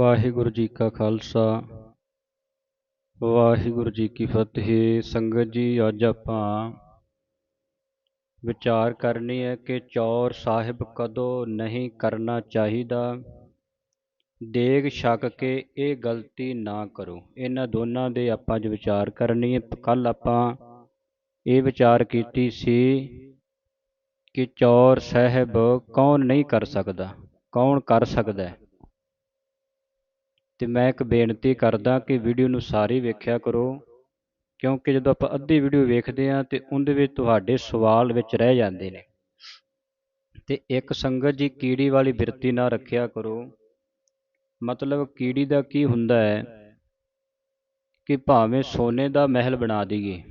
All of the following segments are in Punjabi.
ਵਾਹਿਗੁਰੂ ਜੀ ਕਾ ਖਾਲਸਾ। ਵਾਹਿਗੁਰੂ ਜੀ ਕੀ ਫਤਿਹ। ਸੰਗਤ ਜੀ, ਅੱਜ ਆਪਾਂ ਵਿਚਾਰ ਕਰਨੀ ਹੈ ਕਿ ਚੌਰ ਸਾਹਿਬ ਕਦੋਂ ਨਹੀਂ ਕਰਨਾ ਚਾਹੀਦਾ। ਦੇਗ ਛਕ ਕੇ ਇਹ ਗਲਤੀ ਨਾ ਕਰੋ। ਇਹਨਾਂ ਦੋਨਾਂ ਦੇ ਆਪਾਂ ਅੱਜ ਵਿਚਾਰ ਕਰਨੀ ਹੈ। ਕੱਲ ਆਪਾਂ ਇਹ ਵਿਚਾਰ ਕੀਤੀ ਸੀ ਕਿ ਚੌਰ ਸਾਹਿਬ ਕੌਣ ਨਹੀਂ ਕਰ ਸਕਦਾ। ਕੌਣ ਕਰ ਸਕਦਾ ਹੈ? ਅਤੇ ਮੈਂ ਇੱਕ ਬੇਨਤੀ ਕਰਦਾ ਕਿ ਵੀਡੀਓ ਨੂੰ ਸਾਰੀ ਵੇਖਿਆ ਕਰੋ, ਕਿਉਂਕਿ ਜਦੋਂ ਆਪਾਂ ਅੱਧੀ ਵੀਡੀਓ ਵੇਖਦੇ ਹਾਂ ਤੇ ਉਹਦੇ ਵਿੱਚ ਤੁਹਾਡੇ ਸਵਾਲ ਵਿੱਚ ਰਹਿ ਜਾਂਦੇ ਨੇ। ਤੇ ਇੱਕ ਸੰਗਤ ਜੀ ਕੀੜੀ ਵਾਲੀ ਬਿਰਤੀ ਨਾ ਰੱਖਿਆ ਕਰੋ। ਮਤਲਬ ਕੀੜੀ ਦਾ ਕੀ ਹੁੰਦਾ ਹੈ ਕਿ ਭਾਵੇਂ ਸੋਨੇ ਦਾ ਮਹਿਲ ਬਣਾ ਦਈਏ,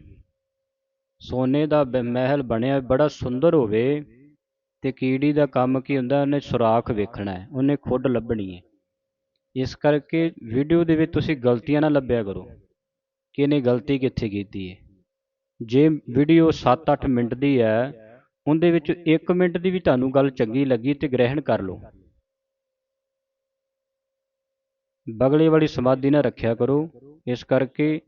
ਸੋਨੇ ਦਾ ਮਹਿਲ ਬਣਿਆ ਬੜਾ ਸੁੰਦਰ ਹੋਵੇ ਤੇ ਕੀੜੀ ਦਾ ਕੰਮ ਕੀ ਹੁੰਦਾ, ਉਹਨੇ ਸੁਰਾਖ ਵੇਖਣਾ ਹੈ, ਉਹਨੇ ਖੁੱਡ ਲੱਭਣੀ ਹੈ। ਇਸ ਕਰਕੇ ਵੀਡੀਓ ਦੇ ਵਿੱਚ ਤੁਸੀਂ ਗਲਤੀਆਂ ਨਾ ਲੱਭਿਆ ਕਰੋ। ਕਿ ਇਹਨੇ ਗਲਤੀ ਕਿੱਥੇ ਕੀਤੀ ਹੈ ਜੇ ਵੀਡੀਓ 7-8 ਮਿੰਟ ਦੀ ਹੈ, ਉਹਦੇ ਵਿੱਚ 1 ਮਿੰਟ ਦੀ ਵੀ ਤੁਹਾਨੂੰ ਗੱਲ ਚੰਗੀ ਲੱਗੀ ਤੇ ਗ੍ਰਹਿਣ ਕਰ ਲਓ। ਬਗਲੇ ਵਾਲੀ ਸਮਾਧੀ ਨਾ ਰੱਖਿਆ ਕਰੋ। ਇਸ ਕਰਕੇ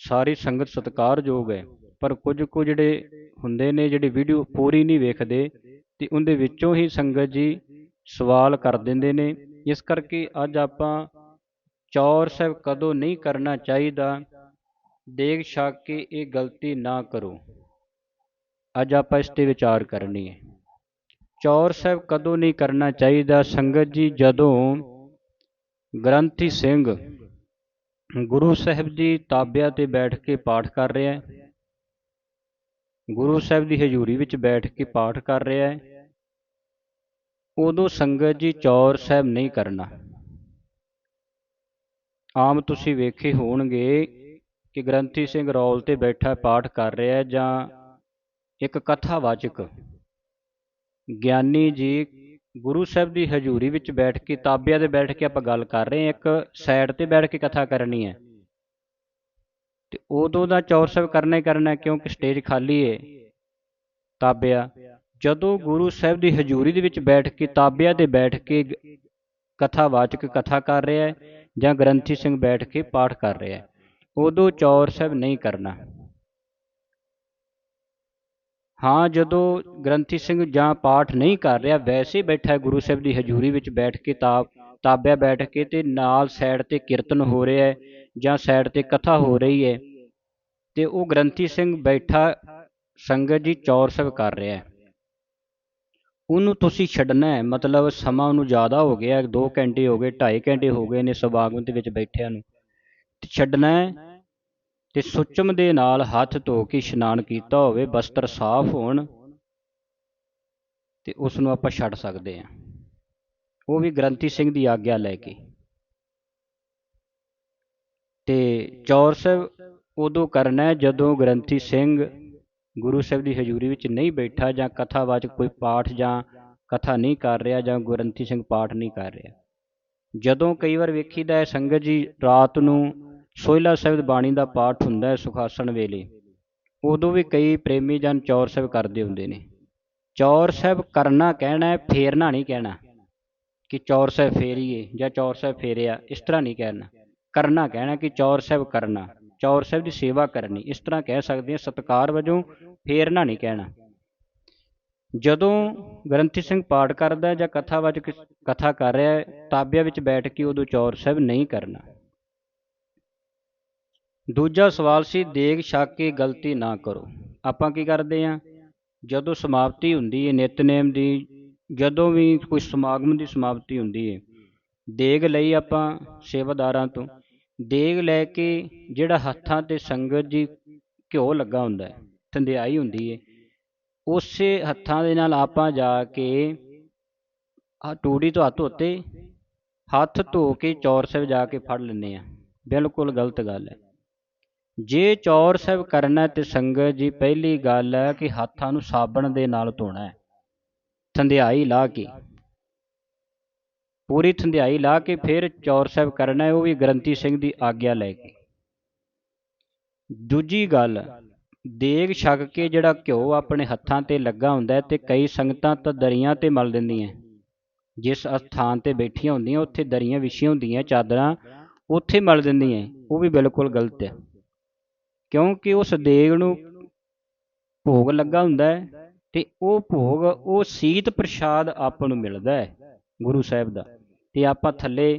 ਸਾਰੀ ਸੰਗਤ ਸਤਿਕਾਰਯੋਗ ਹੈ। ਪਰ ਕੁਝ ਕੁ ਜਿਹੜੇ ਹੁੰਦੇ ਨੇ, ਜਿਹੜੇ ਵੀਡੀਓ ਪੂਰੀ ਨਹੀਂ ਵੇਖਦੇ, ਤੇ ਉਹਦੇ ਵਿੱਚੋਂ ਹੀ ਸੰਗਤ ਜੀ ਸਵਾਲ ਕਰ ਦਿੰਦੇ ਨੇ। ਇਸ ਕਰਕੇ ਅੱਜ ਆਪਾਂ ਚੌਰ ਸਾਹਿਬ ਕਦੋਂ ਨਹੀਂ ਕਰਨਾ ਚਾਹੀਦਾ ਦੇਖ ਛਕ ਕੇ ਇਹ ਗਲਤੀ ਨਾ ਕਰੋ। ਅੱਜ ਆਪਾਂ ਇਸ ਤੇ ਵਿਚਾਰ ਕਰਨੀ ਹੈ। ਚੌਰ ਸਾਹਿਬ ਕਦੋਂ ਨਹੀਂ ਕਰਨਾ ਚਾਹੀਦਾ, ਸੰਗਤ ਜੀ ਜਦੋਂ ਗ੍ਰੰਥੀ ਸਿੰਘ ਗੁਰੂ ਸਾਹਿਬ ਦੀ ਤਾਬਿਆ ਤੇ ਬੈਠ ਕੇ ਪਾਠ ਕਰ ਰਿਹਾ ਹੈ, ਗੁਰੂ ਸਾਹਿਬ ਦੀ ਹਜ਼ੂਰੀ ਵਿੱਚ ਬੈਠ ਕੇ ਪਾਠ ਕਰ ਰਿਹਾ ਹੈ ਉਦੋਂ ਸੰਗਤ ਜੀ ਚੌਰ ਸਾਹਿਬ ਨਹੀਂ ਕਰਨਾ। ਆਮ ਤੁਸੀਂ ਵੇਖੇ ਹੋਣਗੇ ਕਿ ਗ੍ਰੰਥੀ ਸਿੰਘ ਰੌਲ ਤੇ ਬੈਠਾ ਪਾਠ ਕਰ ਰਿਹਾ ਜਾਂ ਇੱਕ ਕਥਾਵਾਚਕ। ਗਿਆਨੀ ਜੀ ਗੁਰੂ ਸਾਹਿਬ ਦੀ ਹਜ਼ੂਰੀ ਵਿੱਚ ਬੈਠ ਕੇ, ਤਾਬਿਆ ਤੇ ਬੈਠ ਕੇ ਆਪਾਂ ਗੱਲ ਕਰ ਰਹੇ ਹਾਂ, ਇੱਕ ਸਾਈਡ ਤੇ ਬੈਠ ਕੇ ਕਥਾ ਕਰਨੀ ਹੈ। ਤੇ ਉਦੋਂ ਦਾ ਚੌਰ ਸਾਹਿਬ ਕਰਨਾ ਹੀ ਕਰਨਾ ਕਿਉਂਕਿ ਸਟੇਜ ਖਾਲੀ ਹੈ, ਤਾਬਿਆ। ਜਦੋਂ ਗੁਰੂ ਸਾਹਿਬ ਦੀ ਹਜ਼ੂਰੀ ਦੇ ਵਿੱਚ ਬੈਠ ਕੇ ਤਾਬਿਆ ਤੇ ਬੈਠ ਕੇ ਕਥਾਵਾਚਕ ਕਥਾ ਕਰ ਰਿਹਾ ਹੈ ਜਾਂ ਗ੍ਰੰਥੀ ਸਿੰਘ ਬੈਠ ਕੇ ਪਾਠ ਕਰ ਰਿਹਾ ਹੈ, ਉਦੋਂ ਚੌਰ ਸਾਹਿਬ ਨਹੀਂ ਕਰਨਾ। ਹਾਂ, ਜਦੋਂ ਗ੍ਰੰਥੀ ਸਿੰਘ ਜਾਂ ਪਾਠ ਨਹੀਂ ਕਰ ਰਿਹਾ, ਵੈਸੇ ਬੈਠਾ ਗੁਰੂ ਸਾਹਿਬ ਦੀ ਹਜ਼ੂਰੀ ਵਿੱਚ ਬੈਠ ਕੇ ਤਾਬ ਤਾਬਿਆ ਬੈਠ ਕੇ ਤੇ ਨਾਲ ਸਾਈਡ ਤੇ ਕੀਰਤਨ ਹੋ ਰਿਹਾ ਹੈ ਜਾਂ ਸਾਈਡ ਤੇ ਕਥਾ ਹੋ ਰਹੀ ਹੈ ਤੇ ਉਹ ਗ੍ਰੰਥੀ ਸਿੰਘ ਬੈਠਾ ਸੰਗਤ ਜੀ ਚੌਰ ਸਾਹਿਬ ਕਰ ਰਿਹਾ ਹੈ। ਉਹਨੂੰ ਤੁਸੀਂ ਛੱਡਣਾ ਹੈ। ਮਤਲਬ ਸਮਾਂ ਉਹਨੂੰ ਜ਼ਿਆਦਾ ਹੋ ਗਿਆ 2 ਘੰਟੇ ਹੋ ਗਏ 2.5 ਘੰਟੇ ਹੋ ਗਏ ਨੇ ਸਵਾਗਤ ਦੇ ਵਿੱਚ ਬੈਠਿਆਂ ਨੂੰ। ਤੇ ਛੱਡਣਾ ਹੈ ਤੇ ਸੁਚਮ ਦੇ ਨਾਲ ਹੱਥ ਧੋ ਕੇ ਇਸ਼ਨਾਨ ਕੀਤਾ ਹੋਵੇ ਬਸਤਰ ਸਾਫ਼ ਹੋਣ ਤੇ ਉਸ ਨੂੰ ਆਪਾਂ ਛੱਡ ਸਕਦੇ ਹਾਂ। ਉਹ ਵੀ ਗ੍ਰੰਥੀ ਸਿੰਘ ਦੀ ਆਗਿਆ ਲੈ ਕੇ। ਤੇ ਚੌਰ ਸਾਹਿਬ ਉਦੋਂ ਕਰਨਾ ਜਦੋਂ ਗ੍ਰੰਥੀ ਸਿੰਘ ਗੁਰੂ ਸਾਹਿਬ ਦੀ ਹਜ਼ੂਰੀ ਵਿੱਚ ਨਹੀਂ ਬੈਠਾ ਜਾਂ ਕਥਾਵਾਚਕ ਕੋਈ ਪਾਠ ਜਾਂ ਕਥਾ ਨਹੀਂ ਕਰ ਰਿਹਾ ਜਾਂ ਗੁਰੰਥੀ ਸਿੰਘ ਪਾਠ ਨਹੀਂ ਕਰ ਰਿਹਾ। ਜਦੋਂ ਕਈ ਵਾਰ ਵੇਖੀਦਾ ਹੈ ਸੰਗਤ ਜੀ ਰਾਤ ਨੂੰ ਸੋਹਿਲਾ ਸਾਹਿਬ ਬਾਣੀ ਦਾ ਪਾਠ ਹੁੰਦਾ ਹੈ ਸੁਖਾਸਣ ਵੇਲੇ, ਉਦੋਂ ਵੀ ਕਈ ਪ੍ਰੇਮੀ ਜਨ ਚੌਰ ਸਾਹਿਬ ਕਰਦੇ ਹੁੰਦੇ ਨੇ। ਚੌਰ ਸਾਹਿਬ ਕਰਨਾ ਕਹਿਣਾ ਹੈ, ਫੇਰਨਾ ਨਹੀਂ ਕਹਿਣਾ। ਕਿ ਚੌਰ ਸਾਹਿਬ ਫੇਰੀਏ ਜਾਂ ਚੌਰ ਸਾਹਿਬ ਫੇਰਿਆ, ਇਸ ਤਰ੍ਹਾਂ ਨਹੀਂ ਕਹਿਣਾ। ਕਰਨਾ ਕਹਿਣਾ ਕਿ ਚੌਰ ਸਾਹਿਬ ਕਰਨਾ। ਚੌਰ ਸਾਹਿਬ ਦੀ ਸੇਵਾ ਕਰਨੀ, ਇਸ ਤਰ੍ਹਾਂ ਕਹਿ ਸਕਦੇ ਹਾਂ, ਸਤਕਾਰ ਵਜੋਂ ਫੇਰਨਾ ਨਹੀਂ ਕਹਿਣਾ। ਜਦੋਂ ਗ੍ਰੰਥੀ ਸਿੰਘ ਪਾਠ ਕਰਦਾ ਜਾਂ ਕਥਾ ਕਥਾਵਾਚਕ ਕਥਾ ਕਰ ਰਿਹਾ ਹੈ ਤਾਬਿਆ ਵਿੱਚ ਬੈਠ ਕੇ ਉਦੋਂ ਚੌਰ ਸਾਹਿਬ ਨਹੀਂ ਕਰਨਾ। ਦੂਜਾ ਸਵਾਲ ਸੀ, ਦੇਗ ਛਕ ਕੇ ਗਲਤੀ ਨਾ ਕਰੋ। ਆਪਾਂ ਕੀ ਕਰਦੇ ਆ ਜਦੋਂ ਸਮਾਪਤੀ ਹੁੰਦੀ ਹੈ ਨਿਤਨੇਮ ਦੀ, ਜਦੋਂ ਵੀ ਕੋਈ ਸਮਾਗਮ ਦੀ ਸਮਾਪਤੀ ਹੁੰਦੀ ਹੈ ਦੇਗ ਲਈ ਆਪਾਂ ਸੇਵਾਦਾਰਾਂ ਤੋਂ ਦੇਗ ਲੈ ਕੇ ਜਿਹੜਾ ਹੱਥਾਂ ਤੇ ਸੰਗਤ ਜੀ ਘਿਓ ਲੱਗਾ ਹੁੰਦਾ ਹੈ, ਥੰਦਿਆਈ ਹੁੰਦੀ ਹੈ, ਉਸੇ ਹੱਥਾਂ ਦੇ ਨਾਲ ਆਪਾਂ ਜਾ ਕੇ ਆ ਟੂੜੀ ਤੋਂ ਹੱਥ ਧੋਤੇ, ਹੱਥ ਧੋ ਕੇ ਚੌਰ ਸਾਹਿਬ ਜਾ ਕੇ ਫੜ ਲੈਂਦੇ ਆ ਬਿਲਕੁਲ ਗਲਤ ਗੱਲ ਹੈ। ਜੇ ਚੌਰ ਸਾਹਿਬ ਕਰਨਾ ਤੇ ਸੰਗਤ ਜੀ, ਪਹਿਲੀ ਗੱਲ ਹੈ ਕਿ ਹੱਥਾਂ ਨੂੰ ਸਾਬਣ ਦੇ ਨਾਲ ਧੋਣਾ ਹੈ, ਥੰਦਿਆਈ ਲਾ ਕੇ। ਪੂਰੀ ਥੰਧਿਆਈ ਲਾ ਕੇ ਫਿਰ ਚੌਰ ਸਾਹਿਬ ਕਰਨਾ ਹੈ, ਉਹ ਵੀ ਗ੍ਰੰਥੀ ਸਿੰਘ ਦੀ ਆਗਿਆ ਲੈ ਕੇ। ਦੂਜੀ ਗੱਲ, ਦੇਗ ਛਕ ਕੇ ਜਿਹੜਾ ਘਿਓ ਆਪਣੇ ਹੱਥਾਂ ਤੇ ਲੱਗਾ ਹੁੰਦਾ ਤੇ ਕਈ ਸੰਗਤਾਂ ਤਾਂ ਦਰੀਆਂ ਤੇ ਮਲ ਦਿੰਦੀਆਂ ਜਿਸ ਸਥਾਨ ਤੇ ਬੈਠੀਆਂ ਹੁੰਦੀਆਂ, ਉੱਥੇ ਦਰੀਆਂ ਵਿਛੀਆਂ ਹੁੰਦੀਆਂ, ਚਾਦਰਾਂ ਉੱਥੇ ਮਲ ਦਿੰਦੀਆਂ ਉਹ ਵੀ ਬਿਲਕੁਲ ਗਲਤ ਹੈ। ਕਿਉਂਕਿ ਉਸ ਦੇਗ ਨੂੰ ਭੋਗ ਲੱਗਾ ਹੁੰਦਾ ਹੈ ਤੇ ਉਹ ਭੋਗ, ਉਹ ਸੀਤ ਪ੍ਰਸ਼ਾਦ ਆਪ ਨੂੰ ਮਿਲਦਾ ਹੈ ਗੁਰੂ ਸਾਹਿਬ ਦਾ। ਤੇ ਆਪਾਂ ਥੱਲੇ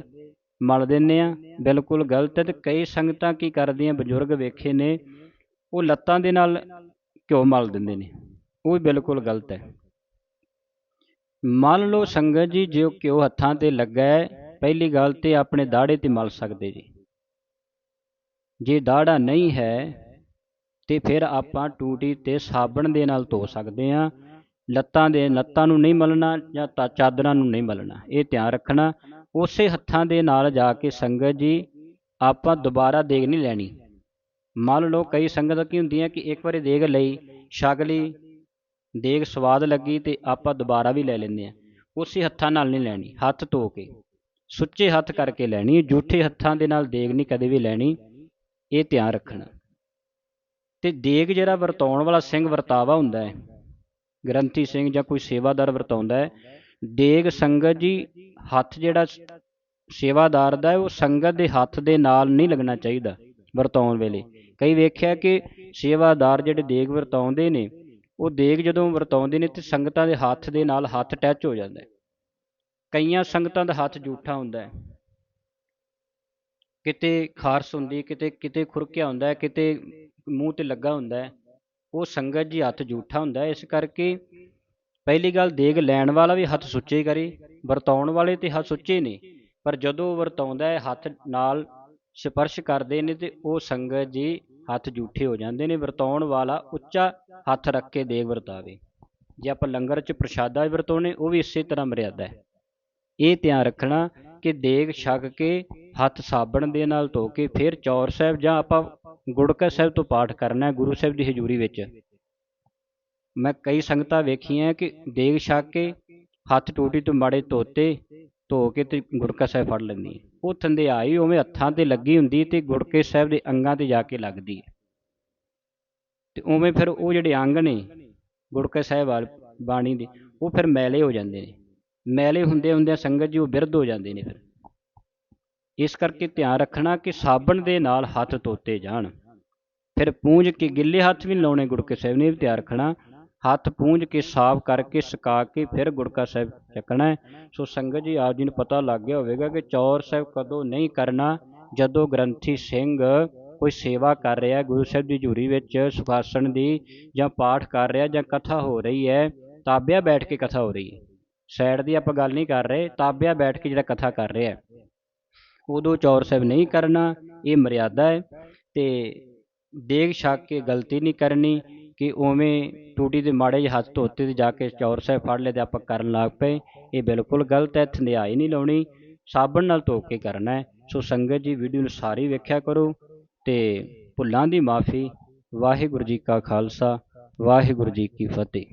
ਮਲ ਦਿੰਨੇ ਆ। ਬਿਲਕੁਲ ਗਲਤ ਹੈ ਤੇ ਕਈ ਸੰਗਤਾਂ ਕੀ ਕਰਦੀਆਂ, ਬਜ਼ੁਰਗ ਵੇਖੇ ਨੇ, ਉਹ ਲੱਤਾਂ ਦੇ ਨਾਲ ਘਿਓ ਮਲ ਦਿੰਦੇ ਨੇ। ਉਹ ਵੀ ਬਿਲਕੁਲ ਗਲਤ ਹੈ। ਮੰਨ ਲਓ ਸੰਗਤ ਜੀ, ਜੇ ਘਿਓ ਹੱਥਾਂ ਤੇ ਲੱਗਾ ਹੈ, ਪਹਿਲੀ ਗੱਲ ਤੇ ਆਪਣੇ ਦਾੜੇ ਤੇ ਮਲ ਸਕਦੇ ਜੀ। ਜੇ ਦਾੜਾ ਨਹੀਂ ਹੈ, ਤੇ ਫਿਰ ਆਪਾਂ ਟੂਟੀ ਤੇ ਸਾਬਣ ਦੇ ਨਾਲ ਧੋ ਸਕਦੇ ਆ ਲੱਤਾਂ ਦੇ ਲੱਤਾਂ ਨੂੰ ਨਹੀਂ ਮਲਣਾ ਜਾਂ ਤਾਂ ਚਾਦਰਾਂ ਨੂੰ ਨਹੀਂ ਮਲਣਾ। ਇਹ ਧਿਆਨ ਰੱਖਣਾ। ਉਸੇ ਹੱਥਾਂ ਦੇ ਨਾਲ ਜਾ ਕੇ ਸੰਗਤ ਜੀ, ਆਪਾਂ ਦੁਬਾਰਾ ਦੇਗ ਨਹੀਂ ਲੈਣੀ। ਮੰਨ ਲਓ ਕਈ ਸੰਗਤ ਕੀ ਹੁੰਦੀਆਂ ਕਿ ਇੱਕ ਵਾਰੀ ਦੇਗ ਲਈ, ਛਕ ਲਈ, ਦੇਗ ਸਵਾਦ ਲੱਗੀ ਤੇ ਆਪਾਂ ਦੁਬਾਰਾ ਵੀ ਲੈ ਲੈਂਦੇ ਆ ਉਸੇ ਹੱਥਾਂ ਨਾਲ ਨਹੀਂ ਲੈਣੀ, ਹੱਥ ਧੋ ਕੇ। ਸੁੱਚੇ ਹੱਥ ਕਰਕੇ ਲੈਣੀ, ਜੂਠੇ ਹੱਥਾਂ ਦੇ ਨਾਲ ਦੇਗ ਨਹੀਂ ਕਦੇ ਵੀ ਲੈਣੀ। ਇਹ ਧਿਆਨ ਰੱਖਣਾ। ਤੇ ਦੇਗ ਜਿਹੜਾ ਵਰਤਾਉਣ ਵਾਲਾ ਸਿੰਘ ਵਰਤਾਵਾ ਹੁੰਦਾ ਹੈ ਗ੍ਰੰਥੀ ਸਿੰਘ ਜਾਂ ਕੋਈ ਸੇਵਾਦਾਰ ਵਰਤਾਉਂਦਾ ਹੈ, ਦੇਗ ਸੰਗਤ ਜੀ ਹੱਥ ਜਿਹੜਾ ਸੇਵਾਦਾਰ ਦਾ ਉਹ ਸੰਗਤ ਦੇ ਹੱਥ ਦੇ ਨਾਲ ਨਹੀਂ ਲੱਗਣਾ ਚਾਹੀਦਾ ਵਰਤਾਉਣ ਵੇਲੇ। ਕਈ ਵੇਖਿਆ ਕਿ ਸੇਵਾਦਾਰ ਜਿਹੜੇ ਦੇਗ ਵਰਤਾਉਂਦੇ ਨੇ, ਉਹ ਦੇਗ ਜਦੋਂ ਵਰਤਾਉਂਦੇ ਨੇ ਤੇ ਸੰਗਤਾਂ ਦੇ ਹੱਥ ਦੇ ਨਾਲ ਹੱਥ ਟੱਚ ਹੋ ਜਾਂਦਾ ਹੈ। ਕਈਆਂ ਸੰਗਤਾਂ ਦਾ ਹੱਥ ਝੂਠਾ ਹੁੰਦਾ ਹੈ। ਕਿਤੇ ਖਾਰਸ ਹੁੰਦੀ ਕਿਤੇ ਕਿਤੇ ਖੁਰਕਿਆ ਹੁੰਦਾ ਹੈ, ਕਿਤੇ ਮੂੰਹ ਤੇ ਲੱਗਾ ਹੁੰਦਾ ਹੈ। ਉਹ ਸੰਗਤ ਜੀ ਹੱਥ ਝੂਠਾ ਹੁੰਦਾ, ਇਸ ਕਰਕੇ ਪਹਿਲੀ ਗੱਲ ਦੇਗ ਲੈਣ ਵਾਲਾ ਵੀ ਹੱਥ ਸੁੱਚੇ ਕਰੇ, ਵਰਤਾਉਣ ਵਾਲੇ ਤੇ ਹੱਥ ਸੁੱਚੇ ਨੇ, ਪਰ ਜਦੋਂ ਵਰਤਾਉਂਦਾ ਹੈ, ਹੱਥ ਨਾਲ ਸਪਰਸ਼ ਕਰਦੇ ਨੇ ਤੇ ਉਹ ਸੰਗਤ ਜੀ ਹੱਥ ਝੂਠੇ ਹੋ ਜਾਂਦੇ ਨੇ, ਵਰਤਾਉਣ ਵਾਲਾ ਉੱਚਾ ਹੱਥ ਰੱਖ ਕੇ ਦੇਗ ਵਰਤਾਵੇ। ਜੇ ਆਪਾਂ ਲੰਗਰ 'ਚ ਪ੍ਰਸ਼ਾਦਾ ਵਰਤਾਉਣੇ ਉਹ ਵੀ ਇਸੇ ਤਰ੍ਹਾਂ ਮਰਿਆਦਾ ਹੈ। ਇਹ ਧਿਆਨ ਰੱਖਣਾ ਕਿ ਦੇਗ ਛਕ ਕੇ ਹੱਥ ਸਾਬਣ ਦੇ ਨਾਲ ਧੋ ਕੇ ਫਿਰ ਚੌਰ ਸਾਹਿਬ ਜਾਂ ਆਪਾਂ ਗੁੜਕਾ ਸਾਹਿਬ ਤੋਂ ਪਾਠ ਕਰਨਾ ਹੈ ਗੁਰੂ ਸਾਹਿਬ ਦੀ ਹਜ਼ੂਰੀ ਵਿੱਚ। ਮੈਂ ਕਈ ਸੰਗਤਾਂ ਵੇਖੀਆਂ ਕਿ ਦੇਗ ਛਕ ਕੇ ਹੱਥ ਟੂਟੀ ਤੋਂ ਮਾੜੇ ਧੋਤੇ, ਧੋ ਕੇ ਤੇ ਗੁੜਕਾ ਸਾਹਿਬ ਫੜ ਲੈਂਦੀ ਉਹ ਥੰਦੇ ਆਈ, ਉਵੇਂ ਹੱਥਾਂ ਤੇ ਲੱਗੀ ਹੁੰਦੀ ਤੇ ਗੁੜਕੇ ਸਾਹਿਬ ਦੇ ਅੰਗਾਂ ਤੇ ਜਾ ਕੇ ਲੱਗਦੀ ਹੈ। ਤੇ ਉਵੇਂ ਫਿਰ ਉਹ ਜਿਹੜੇ ਅੰਗ ਨੇ ਗੁੜਕੇ ਸਾਹਿਬ ਵਾਲ ਬਾਣੀ ਦੇ, ਉਹ ਫਿਰ ਮੈਲੇ ਹੋ ਜਾਂਦੇ ਨੇ। ਮੈਲੇ ਹੁੰਦੇ ਹੁੰਦੇ ਸੰਗਤ ਜੀ ਉਹ ਬਿਰਧ ਹੋ ਜਾਂਦੇ ਨੇ ਫਿਰ। ਇਸ ਕਰਕੇ ਧਿਆਨ ਰੱਖਣਾ ਕਿ ਸਾਬਣ ਦੇ ਨਾਲ ਹੱਥ ਧੋਤੇ ਜਾਣ। ਫਿਰ ਪੂੰਝ ਕੇ ਗਿੱਲੇ ਹੱਥ ਵੀ ਲਾਉਣੇ ਗੁੜਕੇ ਸਾਹਿਬ ਨੇ ਵੀ ਧਿਆਨ ਰੱਖਣਾ। ਹੱਥ ਪੂੰਝ ਕੇ ਸਾਫ਼ ਕਰਕੇ ਸੁਕਾ ਕੇ ਫਿਰ ਗੁੜਕਾ ਸਾਹਿਬ ਚੱਕਣਾ ਸੋ ਸੰਗਤ ਜੀ, ਆਪ ਜੀ ਨੂੰ ਪਤਾ ਲੱਗ ਗਿਆ ਹੋਵੇਗਾ ਕਿ ਚੌਰ ਸਾਹਿਬ ਕਦੋਂ ਨਹੀਂ ਕਰਨਾ, ਜਦੋਂ ਗ੍ਰੰਥੀ ਸਿੰਘ ਕੋਈ ਸੇਵਾ ਕਰ ਰਿਹਾ ਗੁਰੂ ਸਾਹਿਬ ਦੀ ਝੂਰੀ ਵਿੱਚ ਸੁਖਾਸਣ ਦੀ ਜਾਂ ਪਾਠ ਕਰ ਰਿਹਾ ਜਾਂ ਕਥਾ ਹੋ ਰਹੀ ਹੈ, ਤਾਬਿਆ ਬੈਠ ਕੇ ਕਥਾ ਹੋ ਰਹੀ ਹੈ। ਸਾਈਡ ਦੀ ਆਪਾਂ ਗੱਲ ਨਹੀਂ ਕਰ ਰਹੇ, ਤਾਬਿਆ ਬੈਠ ਕੇ ਜਿਹੜਾ ਕਥਾ ਕਰ ਰਿਹਾ ਉਦੋਂ ਚੌਰ ਸਾਹਿਬ ਨਹੀਂ ਕਰਨਾ, ਇਹ ਮਰਿਆਦਾ ਹੈ ਤੇ ਦੇਖ ਛੱਕ ਕੇ ਗਲਤੀ ਨਹੀਂ ਕਰਨੀ ਕਿ ਉਵੇਂ ਟੂਟੀ ਦੇ ਮਾੜੇ ਜਿਹੇ ਹੱਥ ਧੋਤੇ ਤੇ ਜਾ ਕੇ ਚੌਰ ਸਾਹਿਬ ਫੜ ਲਏ ਤੇ ਆਪਾਂ ਕਰਨ ਲੱਗ ਪਏ। ਇਹ ਬਿਲਕੁਲ ਗਲਤ ਹੈ ਥੰਧਿਆਈ ਨਹੀਂ ਲਾਉਣੀ, ਸਾਬਣ ਨਾਲ ਧੋ ਕੇ ਕਰਨਾ ਹੈ। ਸੋ ਸੰਗਤ ਜੀ ਵੀਡੀਓ ਨੂੰ ਸਾਰੀ ਵੇਖਿਆ ਕਰੋ ਤੇ ਭੁੱਲਾਂ ਦੀ ਮਾਫੀ। ਵਾਹਿਗੁਰੂ ਜੀ ਕਾ ਖਾਲਸਾ, ਵਾਹਿਗੁਰੂ ਜੀ ਕੀ ਫਤਿਹ।